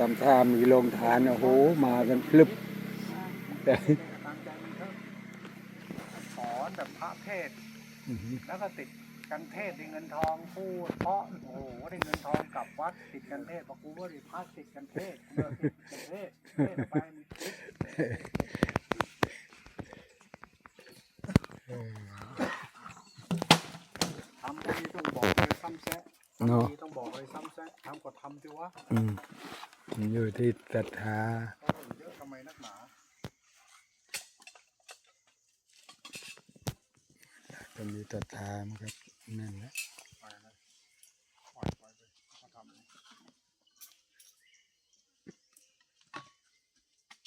ตำท่ามีโรงทาน โอ้โห มากันพลึบแต่ตามใจมันเถอะสอนแบบพระเทศ แล้วก็ติดกันเทศน์ได้เงินทองพูดเพราะโอ้โหได้เงินทองกลับวัดติดกันเทศน์บอกกูว่าด้พระติดกันเทศน์เลิกติดกันเทศเทศไปมีคิดทำดีต้องบอกเลยซ้ำแซะเนาะต้องบอกเลยซ้ำแซะทำก็ทำสิวะ มันอยู่ที่ศรัทธาเขาเรื่อยอะทำไมนักหนาก็มีศรัทธามันก็นั่นแหละไปเลยปล่อยปล่อยไปเขาทำ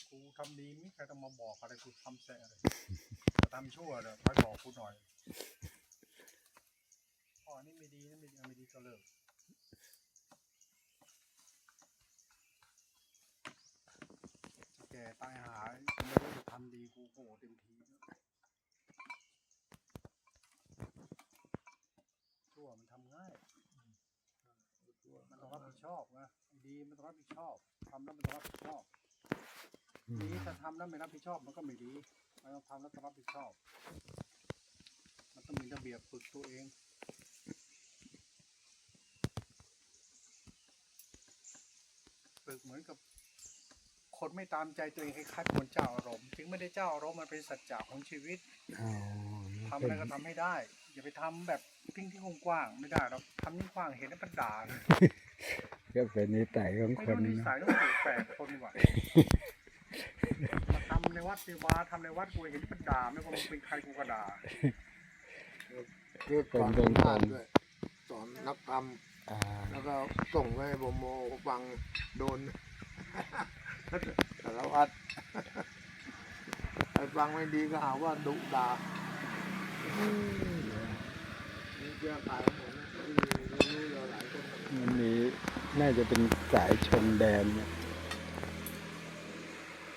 กูทำดีไม่ใครต้องมาบอกอะไรกูทำแสอะไรทำชั่วเดี๋ยวคอยบอกกูหน่อยพ่อนี่ไม่ดีนะไม่ดีไม่ดีก็เลิกแก ตายหายไม่รู้จะทำดีกูโหเต็มทีแล้วชั่วมันทำง่าย มันต้องรับผิดชอบนะดีมันต้องรับผิดชอบทำแล้วมันต้องรับผิดชอบดีถ้าทำแล้วไม่รับผิดชอบมันก็ไม่ดีมันต้องทำแล้วต้องรับผิดชอบ มันต้องมีระเบียบฝึกตัวเองฝึกเหมือนกับ คนไม่ตามใจตัวเองคล้ายๆคนเจ้าอารมณ์ ถึงไม่ได้เจ้าอารมณ์มันเป็นสัจจะของชีวิตอ๋อทำเป็อะไรนก็ทำให้ได้ อย่าไปทำแบบทิ้งที่กว้างๆไม่ได้เราทำที่กว้างเห็นแล้วมันด่าเลยก็เป็นนิสัยของไม่คนรู้นินะสัยต้องถูกแปลกคนว่ะมาทำในวัดในวาทำในวัดกูเห็นมันด่าไม่ว่ามึงเป็นใครกูก็ด่าเรียกเป็นสอนตรงทาๆนด้วยสอนนักธรรมอ่าแล้วก็ส่งไปให้โมโมฟังโดน สารวัตรใครฟังไม่ดีก็หาว่าดุด่านี่เจ้าขายของผมนะที่รู้เราหลายคนนะมันมีน่าจะเป็นสายชนแดนเนี่ย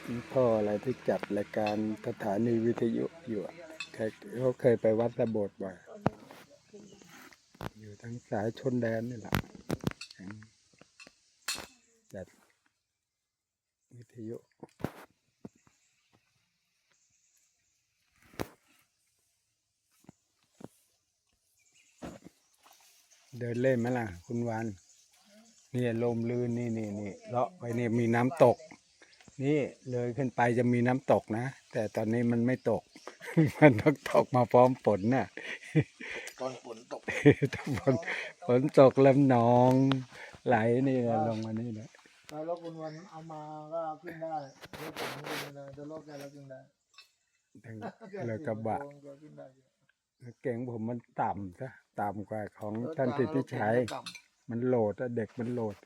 มีพ่ออะไรที่จัดรายการสถานีวิทยุอยู่อะเคยเขาเคยไปวัดระโบดบ่อยอยู่ทั้งสายชนแดนนี่แหละอืมจัดวิ ทยุเดินเล่นไหมล่ะ คุณวานนี่ลมลื่นนี่นี่นี่เลาะไปนี่มีน้ำตก นี่เลยขึ้นไปจะมีน้ำตกนะ แต่ตอนนี้มันไม่ตก มันต้องตกมาพร้อมฝนน่ะตอนฝนตกถ้าฝนฝนตกแล้วหนอง ไหลนี่นะลงมานี่นะ แล้วรถคุณวันเอามาก็ขึ้นได้รถผมขึ้นไม่ได้แต่รถแกเราขึ้นได้ทั้งเลยกระบะก็ขึ้นได้เก่งผมมันต่ำซะต่ำกว่าของท่านสิทธิชัยมันโหลดอะเด็กมันโหลดร